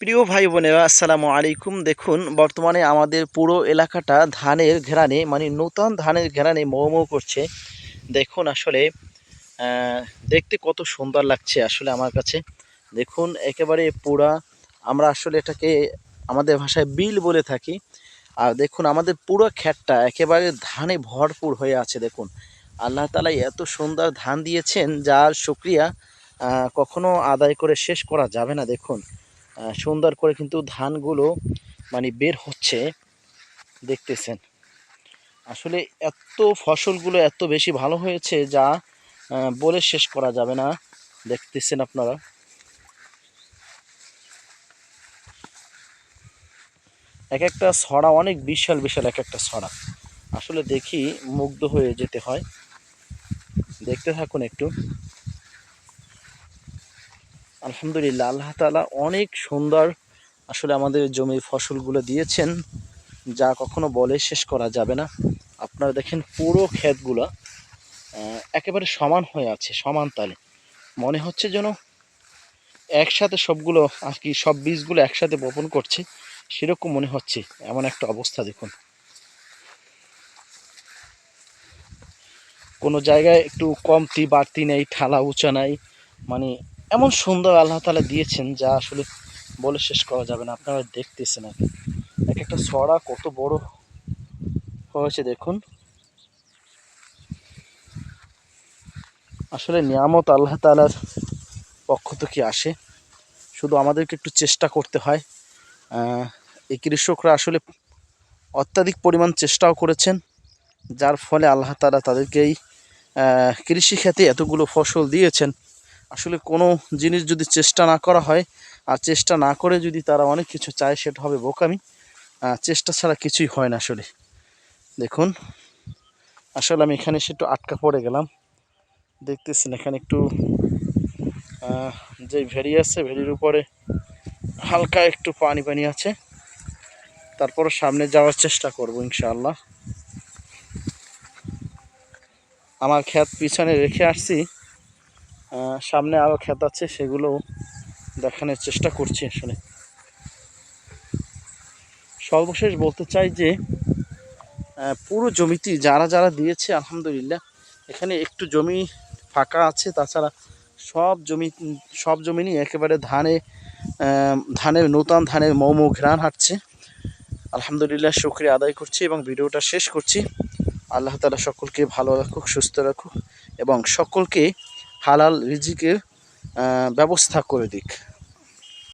প্রিয় ভাই বোনেরা আসসালামু আলাইকুম। দেখুন, বর্তমানে আমাদের পুরো এলাকাটা ধানের ঘেরানে মানে নূতন ধানের ঘেরানে মৌ মৌ করছে। দেখুন আসলে দেখতে কত সুন্দর লাগছে আসলে আমার কাছে। দেখুন, একেবারে পুরা, আমরা আসলে এটাকে আমাদের ভাষায় বিল বলে থাকি। আর দেখুন, আমাদের পুরো ক্ষেতটা একেবারে ধানে ভরপুর হয়ে আছে, দেখুন। আল্লাহ তালা এত সুন্দর ধান দিয়েছেন, যার শুক্রিয়া কখনো আদায় করে শেষ করা যাবে না, দেখুন। সুন্দর করে কিন্তু ধানগুলো মানে বের হচ্ছে। দেখতেছেন। আসলে এত ফসলগুলো এত বেশি ভালো হয়েছে যা বলে শেষ করা যাবে না। দেখতেছেন আপনারা। এক একটা ছড়া অনেক বিশাল বিশাল এক একটা ছড়া। আসলে দেখি মুগ্ধ হয়ে যেতে হয়। দেখতে থাকুন একটু। আলহামদুলিল্লাহ, আল্লাহ তাআলা অনেক সুন্দর আসলে আমাদের জমির ফসলগুলো দিয়েছেন, যা কখনো বলে শেষ করা যাবে না। আপনারা দেখেন পুরো ক্ষেতগুলো একেবারে সমান হয়ে আছে, সমান তালে। মনে হচ্ছে যেন একসাথে সবগুলো, আর কি সব বীজগুলো একসাথে বপন করছে, সেরকম মনে হচ্ছে, এমন একটা অবস্থা দেখুন। কোনো জায়গায় একটু কমতি বাড়তি নেই, ঠালা উঁচা নাই মানে এমন সুন্দর আল্লাহ তালা দিয়েছেন যা আসলে বলে শেষ করা যাবে না। আপনারা দেখতেছেন আর এক একটা ছড়া কত বড় হয়েছে দেখুন। আসলে নিয়ামত আল্লাহ তালার পক্ষ থেকে আসে। শুধু আমাদেরকে একটু চেষ্টা করতে হয়। এই কৃষকরা আসলে অত্যাধিক পরিমাণ চেষ্টাও করেছেন যার ফলে আল্লাহ তালা তাদেরকেই আহ, কৃষিখাতে এতগুলো ফসল দিয়েছেন। আসলে কোনো জিনিস যদি চেষ্টা না করা হয়, আর চেষ্টা না করে যদি তারা অনেক কিছু চায়, সেটা হবে বোকামি। চেষ্টা ছাড়া কিছুই হয় না আসলে। দেখুন, আসলে আমি এখানে সে একটু আটকা পড়ে গেলাম। দেখতেছেন এখানে একটু যে ভেড়ি আছে, ভেড়ির উপরে হালকা একটু পানি পানি আছে। তারপরও সামনে যাওয়ার চেষ্টা করব ইনশাআল্লাহ। আমার ক্ষেত পিছনে রেখে আসছি। সামনে আরও ক্ষেত আছে, সেগুলো দেখানোর চেষ্টা করছি আসলে। সর্বশেষ বলতে চাই যে পুরো জমিটি যারা যারা দিয়েছে, আলহামদুলিল্লাহ, এখানে একটু জমি ফাঁকা আছে, তাছাড়া সব জমি সব জমি নিয়ে একেবারে ধানে ধানের নূতন ধানের মৌমৌ ঘ্রাণ হাঁটছে। আলহামদুলিল্লাহ, শুক্রিয়া আদায় করছি এবং ভিডিওটা শেষ করছি। আল্লাহ তালা সকলকে ভালো রাখুক, সুস্থ রাখুক এবং সকলকে হালাল রিজিকের ব্যবস্থা করে দিক।